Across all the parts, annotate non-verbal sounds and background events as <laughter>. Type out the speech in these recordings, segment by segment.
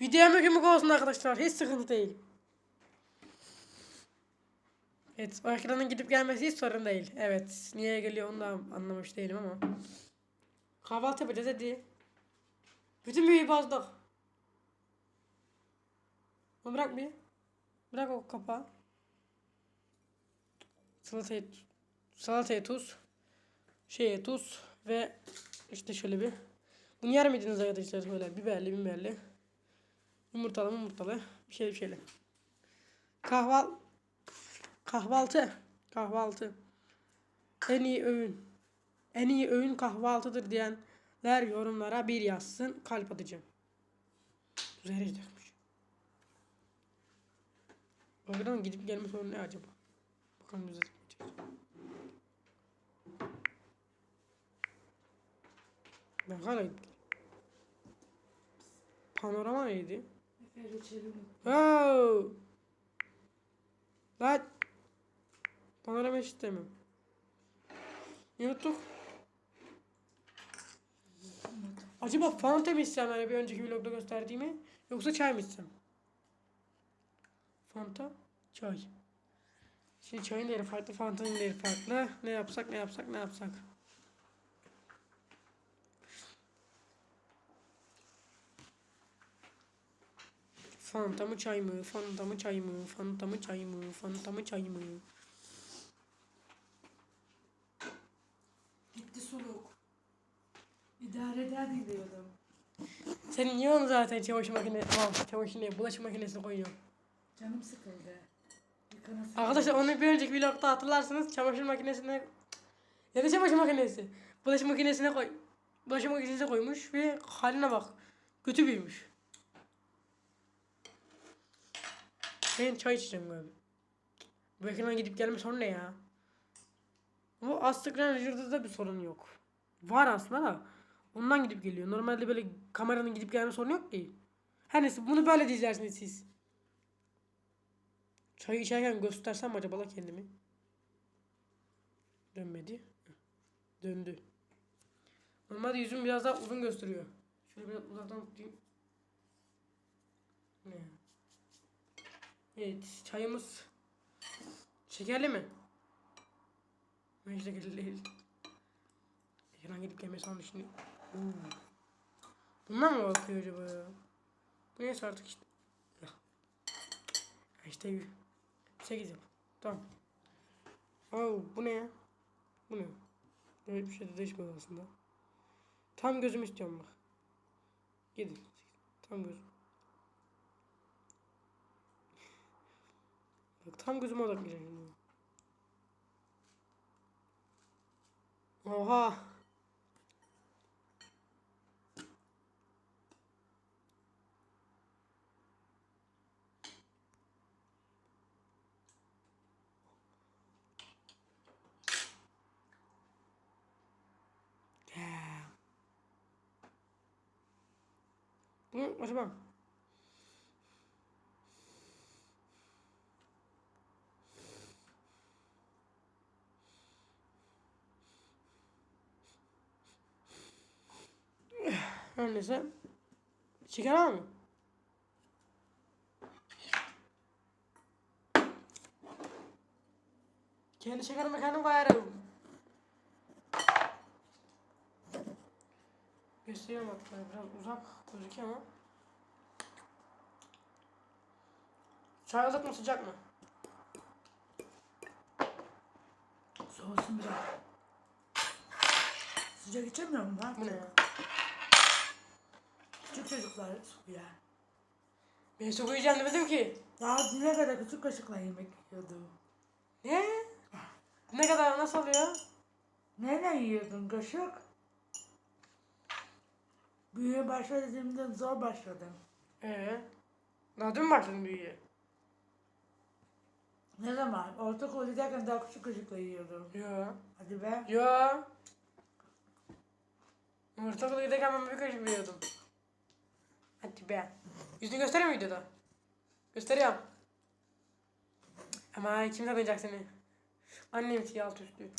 Videom yükümlük olsun arkadaşlar. Hiç sıkıntı değil. Evet, o ekranın gidip gelmesi hiç sorun değil. Evet, niye geliyor onu da anlamış değilim ama. Kahvaltı yapacağız hadi. Bütün büyüyü bozdık. Onu bırak bir. Bırak o kapağı. Salatayı, salataya tuz. Şeye tuz ve işte şöyle bir. Bunu yer miydiniz arkadaşlar böyle biberli biberli. Yumurtalı yumurtalı bir şey bir şeyle. Kahval kahvaltı kahvaltı. En iyi öğün. En iyi öğün kahvaltıdır diyenler yorumlara bir yazsın. Kalp atacağım. Zehre dökmüş. Bakalım gidip gelme sorunu ne acaba? Bakalım düzeltmeyeceğiz. Ben hala gidip Panorama neydi? Oh. Lan. Panorama istemiyorum. Unuttuk. Acaba Fanta mı içsem hani bir önceki vlogda gösterdiğimi yoksa çay mı içsem? Fanta, çay. Şimdi çayın değeri farklı, Fanta'nın değeri farklı. Ne yapsak, ne yapsak, ne yapsak? Fanta mı çay mı? Fanta mı çay mı? Fanta mı çay mı? Fanta mı çay mı? Gitti soluk. İdare eder gidiyordum. Senin yiyorsun zaten çamaşır makinesi. Aa, çamaşır ne? Bulaşık makinesine koyuyorum. Canım sıkıldı. Yıkanasın. Arkadaşlar onu bir önceki vlogda hatırlarsınız çamaşır makinesine ya da çamaşır makinesi bulaşık makinesine koy bulaşık makinesine koymuş ve haline bak kötü büyümüş. Ben çay içeceğim galiba. Bu ekran gidip gelme sorun ne ya? Bu Astıkran Recorder'da bir sorun yok. Var aslında da ondan gidip geliyor. Normalde böyle kameranın gidip gelme sorunu yok ki. Her neyse bunu böyle de izlersiniz siz. Çay içerken göstersem acaba la kendimi? Dönmedi. Döndü. Normalde yüzüm biraz daha uzun gösteriyor. Şöyle biraz uzaktan tutayım. Ne? Evet, çayımız şekerli mi? Hiç şekerli değil. Ekran gidip gelmesi onu şimdi. Bundan mı bakıyor acaba ya? Bu neyse artık işte. İşte 8 yap. Tamam. Oo, bu ne ya? Bu ne? Evet bir şey de değişmedi aslında. Tam gözüm istiyorum bak. Gidin. Tam gözüm. Tam gözüme odaklayacağım şimdi. Oha. Ya. Bunu acaba Neyse. Şeker var mı? Kendi şekerime kendim koyarım. Gösteriyorum hatta biraz uzak gözüküyor ama. Çay ılık mı sıcak mı? Soğusun biraz. Sıcak içemiyor mu lan? Bu ne ya? Küçük çocuklar ya. Ben koyacağım demedim ki. Daha düne kadar küçük kaşıkla yemek yiyordu. Ne? Ne kadar nasıl oluyor? Neyle yiyordun kaşık? Büyüye başla dediğimde zor başladım. Ee, daha dün başladın büyüye. Ne zaman? Ortaokula giderken daha küçük kaşıkla yiyordum. Yo. Hadi be. Yo. Ortaokula giderken ben bir kaşık biliyordum. Hadi be. Yüzünü gösteriyor mu videoda? Gösteriyorum. Ama kim tanıyacak seni? Annem siyah alt üstü. <laughs>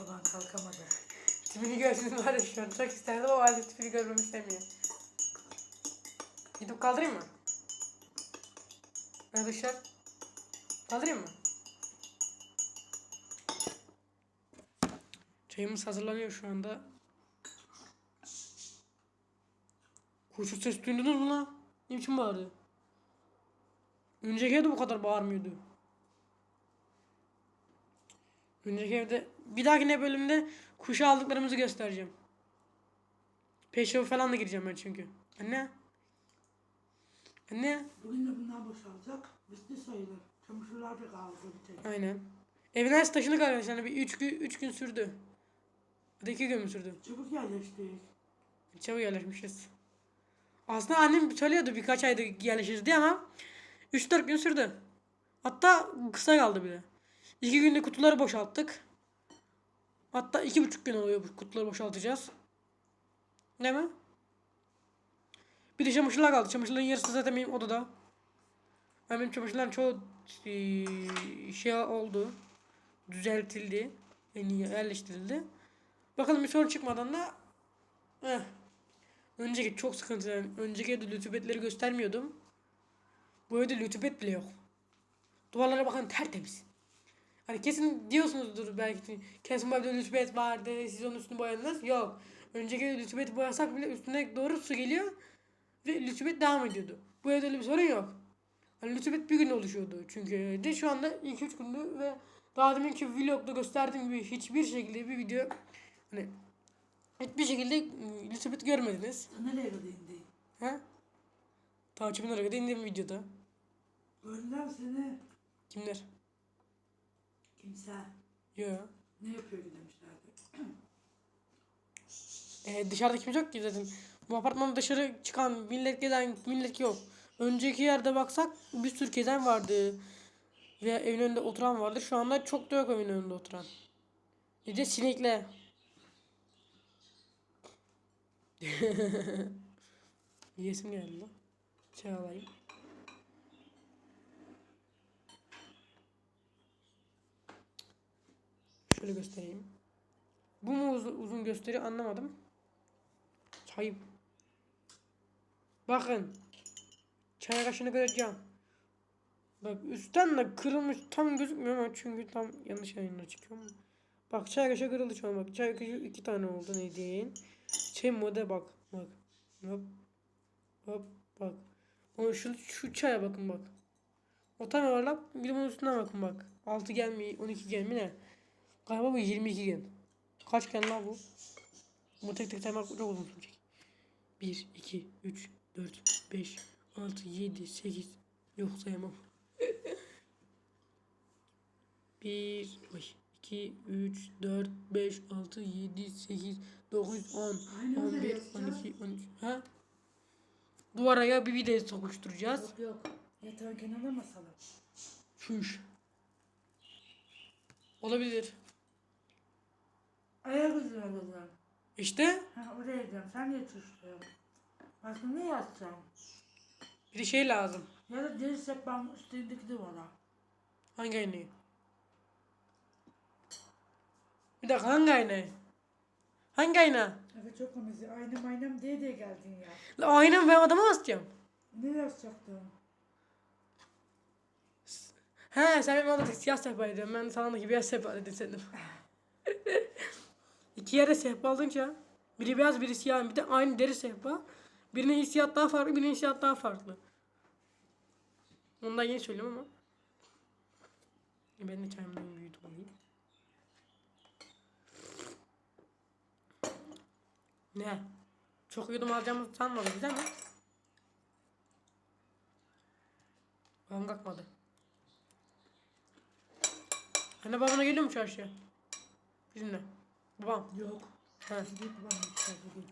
Baban kalkamadı. Tipini görsün var ya şu an. Çok isterdim ama halde tipini görmemi istemiyor. Gidip kaldırayım mı? Arkadaşlar. Kaldırayım mı? Çayımız hazırlanıyor şu anda. Kuşu ses duydunuz mu lan? Ne biçim bağırdı? Önceki evde bu kadar bağırmıyordu. Önceki evde bir dahaki bölümde kuşu aldıklarımızı göstereceğim. Peşove falan da gireceğim ben çünkü. Anne. Anne. Bugün de bunlar boşalacak. Bitti sayılır. Çamaşırlar da kaldı bir tek. Aynen. Evin her taşını arkadaşlar. Yani bir üç gün, üç gün sürdü. Ya da gün mü sürdü? Çabuk yerleştik. Çabuk yerleşmişiz. Aslında annem söylüyordu birkaç ayda yerleşiriz diye ama 3-4 gün sürdü. Hatta kısa kaldı bile. 2 günde kutuları boşalttık. Hatta iki buçuk gün oluyor bu kutuları boşaltacağız. Değil mi? Bir de çamaşırlar kaldı. Çamaşırların yarısı zaten benim odada. Yani benim çamaşırların çoğu eee, şey oldu. Düzeltildi. Yerleştirildi. Bakalım bir sorun çıkmadan da eh, Önceki çok sıkıntı. Yani. Önceki evde lütubetleri göstermiyordum. Bu evde lütubet bile yok. Duvarlara bakın tertemiz. Hani kesin diyorsunuzdur belki. Kesin bu evde lütubet vardı. Siz onun üstünü boyadınız. Yok. Önceki evde lütubeti boyasak bile üstüne doğru su geliyor. Ve lütubet devam ediyordu. Bu evde öyle bir sorun yok. Hani lütubet bir gün oluşuyordu. Çünkü de şu anda 2-3 gündü ve daha deminki vlogda gösterdiğim gibi hiçbir şekilde bir video hani hiçbir şekilde ıı, lütubet görmediniz. Nereye kadar indi? He? Takipin arada indiğim videoda. Gönder seni. Kimler? Kimse. Yo. Ne yapıyor demişlerdi. Ee, <clears throat> dışarıda kimse yok ki zaten. Bu apartmanın dışarı çıkan millet gezen millet yok. Önceki yerde baksak bir sürü gezen vardı. Ve evin önünde oturan vardı. Şu anda çok da yok evin önünde oturan. Bir de sinekle. <laughs> Yesim geldi lan. Şey alayım. Şöyle göstereyim. Bu mu uzun, uzun gösteri anlamadım. Çayım. Bakın. Çay kaşını göreceğim. Bak üstten de kırılmış tam gözükmüyor ama çünkü tam yanlış yayınla çıkıyor. Bak çay kaşığı kırıldı şu an bak. Çay kaşığı iki tane oldu ne diyeyim. Çay mode bak. Bak. Hop. Hop bak. O şu, şu çaya bakın bak. O tane var lan. Bir de bunun üstüne bakın bak. 6 gelmiyor 12 gelmiyor ne? Galiba bu 22 gen. Kaç gen lan bu? Bu tek tek saymak çok uzun sürecek. 1, 2, 3, 4, 5, 6, 7, 8. Yok sayamam. <laughs> 1, 2, 3, 4, 5, 6, 7, 8, 9, 10, Aynı öyle 11, yazacağız. 12, 13. Ha? Duvara ya bir video sokuşturacağız. Yok yok. Yatağın kenarına masalı. Şuş. Olabilir. Ayak izi alalım. İşte Ha oraya gidiyorum. Sen niye tuşluyorsun? Başka ne yazacağım? bir de şey lazım. Ya da deri sehpanın üstündeki duvara. Hangi aynayı? Bir dakika hangi aynayı? Hangi ayna? Evet çok komik. Aynam aynam diye diye geldin ya. La ayna ben adama asacağım. Ne yazacaktın? He sen benim odada siyah sehpa ediyorsun. Ben salondaki beyaz sehpa dedim sandım. <laughs> İki yere sehpa alınca biri beyaz biri siyah bir de aynı deri sehpa. Birinin hissiyat daha farklı birinin hissiyat daha farklı. Ondan yeni söylüyorum ama. E, Ben de çayımdan büyüdüm alayım. Ne? Çok yudum alacağımızı sanmadım güzel mi? Babam kalkmadı. Anne babana geliyor mu çarşıya? Bizimle. Babam. Yok. He. İçeride değil.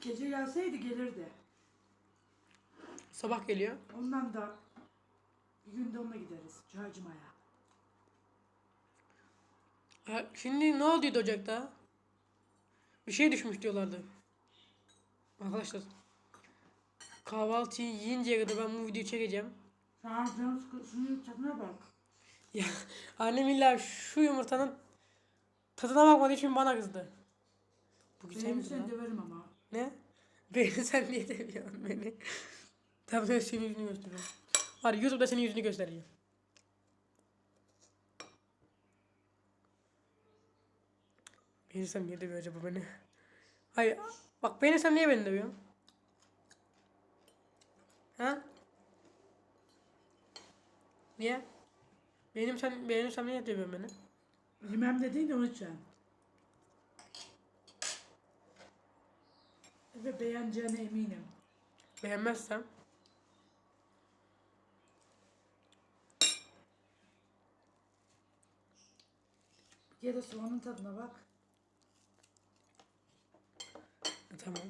Gece gelseydi gelirdi. Sabah geliyor. Ondan da bir günde onunla gideriz. Çaycımaya. Ha, şimdi ne olduydu ocakta? Bir şey düşmüş diyorlardı. Arkadaşlar. Kahvaltıyı yiyinceye kadar ben bu videoyu çekeceğim. Şu an canım sıkı- şunun tadına bak. Ya annem illa şu yumurtanın Tadına bakmadığı için bana kızdı. Bu güzel mi Beğenirsen lan? döverim ama. Ne? Beni <laughs> sen niye seviyorsun beni? Tamam ben senin yüzünü gösteriyorum. Var YouTube'da senin yüzünü göstereceğim. Beğenirsem niye dövüyor acaba beni? Hayır bak beğenirsem niye beni dövüyorsun? Ha? Niye? Benim sen beğenirsem niye dövüyorsun beni? Bilmem dediğin de onun için. Ve beğeneceğine eminim. Beğenmezsem Bir kere soğanın tadına bak. Tamam.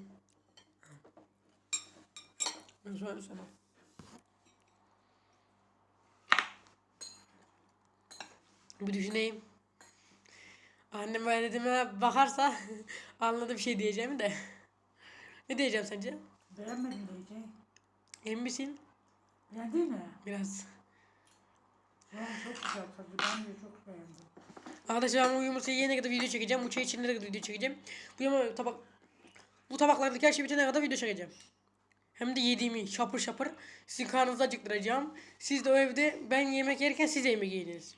Ben söyle sana. Bir düşüneyim. Annem böyle dediğime bakarsa <laughs> anladı bir şey diyeceğimi de. ne diyeceğim sence? Beğenmedin diyeceğim. Emin misin? Beğendin mi? Biraz. Soğan çok güzel tadı. Ben de çok beğendim. Arkadaşlar ben bu yumurtayı yiyene kadar video çekeceğim. Bu çay içinde de video çekeceğim. Bu yumurta tabak bu tabaklardaki her şey bitene kadar video çekeceğim. Hem de yediğimi şapır şapır sizin karnınızı acıktıracağım. Siz de o evde ben yemek yerken siz de yemek yiyiniz.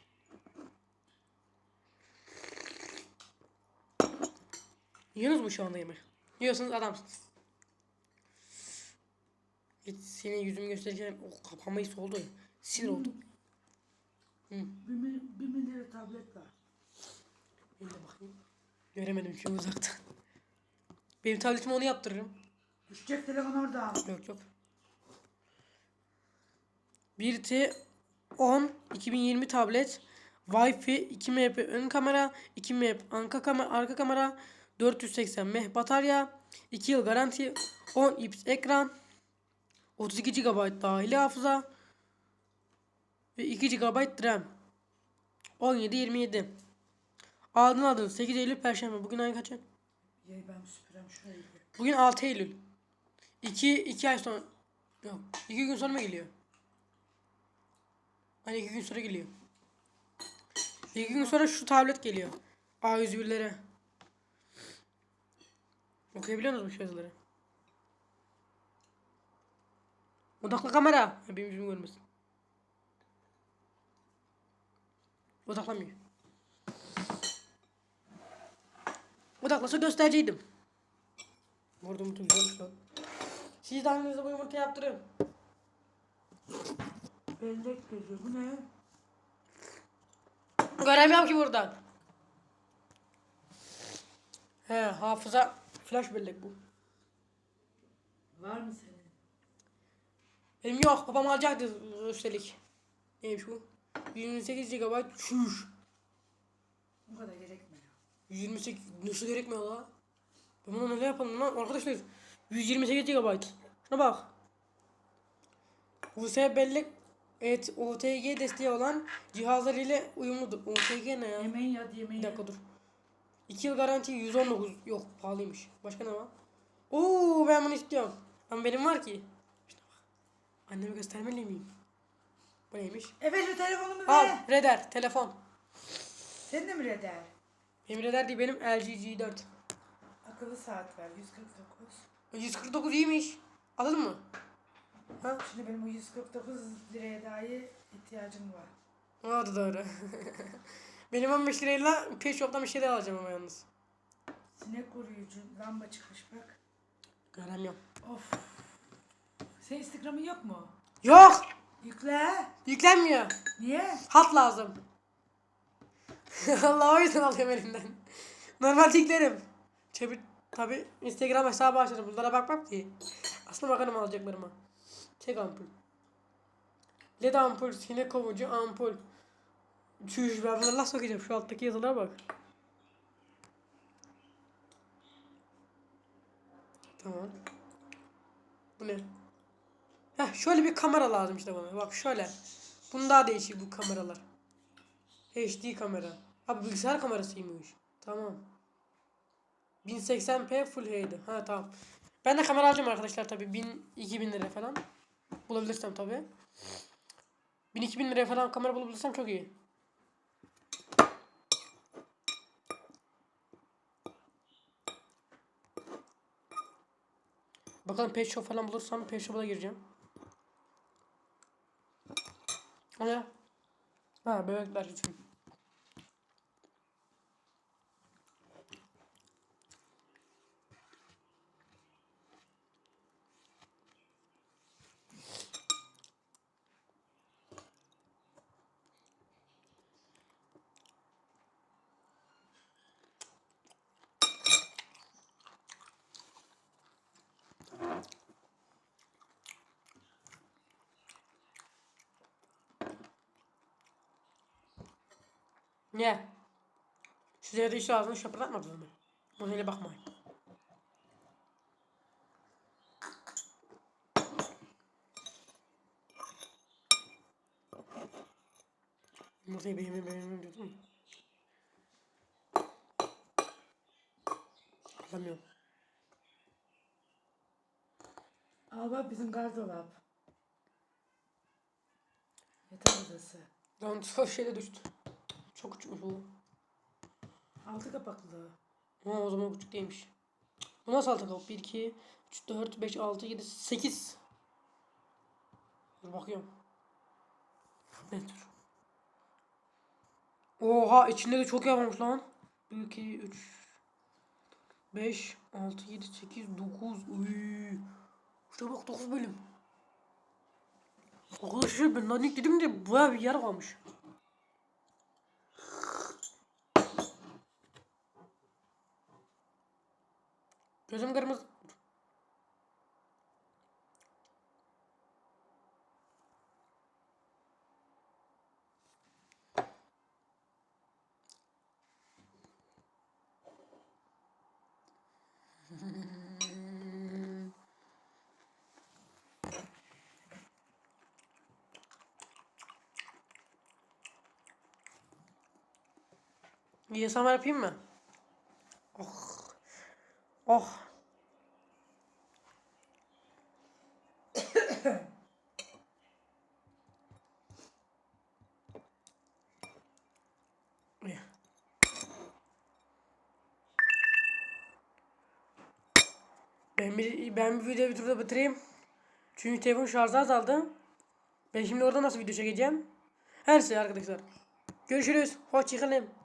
Yiyorsunuz mu şu anda yemek? Yiyorsanız adamsınız. Git senin yüzümü gösterirken o kapamayı soldu. Sinir oldum. Hı. Bir, bir milyar tablet var. Ben de bakayım. Göremedim çünkü uzaktan. Benim tabletime onu yaptırırım. Düşecek telefon orada. Yok yok. 1T 10 2020 tablet. Wi-Fi 2 MP ön kamera, 2 MP arka kamera, arka kamera, 480 mAh batarya, 2 yıl garanti, 10 ips ekran, 32 GB dahili hafıza ve 2 GB RAM. 17 27. Aldın aldın 8 Eylül Perşembe. Bugün ay kaçı? Yey ben süpürem bir. Bugün 6 Eylül. 2 2 ay sonra yok. 2 gün sonra mı geliyor? Hani 2 gün sonra geliyor. 2 gün sonra şu tablet geliyor. A101'lere. Okuyabiliyor musunuz bu yazıları? Odaklı kamera. Benim yüzümü görmesin. Odaklamıyor. Odaklasa göstericiydim. Burada yumurta güzelmiş lan. Siz de annenize bu yumurta yaptırın. Bellek gözü. Bu ne? Göremiyorum ki buradan. He hafıza flash bellek bu. Var mı senin? Benim yok babam alacaktı üstelik. Neymiş bu? 128 GB çüş. Bu kadar. 128 nasıl gerekmiyor la? Ben bunu neler yapalım lan arkadaşlar? 128 GB. Şuna bak. USB bellek Evet OTG desteği olan cihazlar ile uyumludur. OTG ne ya? Yemeğin yat yemeğin. Bir dakika dur. 2 yıl garanti 119. Yok pahalıymış. Başka ne var? Oo ben bunu istiyorum. Ama benim var ki. İşte bak. Anneme göstermeli miyim? Bu neymiş? Evet şu telefonumu Al ver. Reder telefon. Senin de mi Reder? Benim Reder değil benim LG G4. Akıllı saat ver 149. 149 iyiymiş. Alalım mı? Ha? Şimdi benim o 149 liraya dair ihtiyacım var. O da doğru. <laughs> benim 15 lirayla Pet Shop'tan bir şeyler alacağım ama yalnız. Sinek koruyucu lamba çıkmış bak. Göremiyorum. Of. Senin Instagram'ın yok mu? Yok! Yükle. Yüklenmiyor. Niye? Hat lazım. <laughs> Allah o yüzden alıyorum elimden. Normalde yüklerim. Tabi, tabi Instagram hesabı açarım. Bunlara bakmam ki. Aslında bakarım alacaklarıma. Tek ampul. LED ampul, sinek kovucu ampul. Çüş ben bunları nasıl okuyacağım? Şu alttaki yazılara bak. Tamam. Bu ne? Heh, şöyle bir kamera lazım işte bana. Bak şöyle. Bunun daha değişik bu kameralar. HD kamera. Abi bilgisayar kamerasıymış. Tamam. 1080p full HD. Ha tamam. Ben de kamera alacağım arkadaşlar tabi. 1000 2000 lira falan. Bulabilirsem tabi. 1000 2000 liraya falan kamera bulabilirsem çok iyi. Bakalım Pet Shop falan bulursam Pet Shop'a gireceğim. O ne? Ha bebekler için. Ne? Size de işte ağzını şapırdatmadınız mı? Buna öyle bakmayın. Yumurtayı beğenme beğenme diyordum ya. Anlamıyorum. Al bak bizim gardırop. Yatak odası. Lan çok şeyde düştü. Çok küçükmüş bu. Altı kapaklı. Ha o zaman küçük değilmiş. Bu nasıl altı kapı? 1, 2, 3, 4, 5, 6, 7, 8. Dur bakıyorum. Ne dur. Oha içinde de çok yapmamış lan. 1, 2, 3, 5, 6, 7, 8, 9. Uy. İşte bak 9 bölüm. Arkadaşlar ben lan ilk dedim de baya bir yer varmış. Gözüm kırmızı. Yesem yapayım mı? Oh. Oh. Ya. Ben bir, ben bir videoyu bir turda bitireyim. Çünkü telefon şarjı azaldı. Ben şimdi orada nasıl video çekeceğim? Her şey arkadaşlar. Görüşürüz. Hoşçakalın.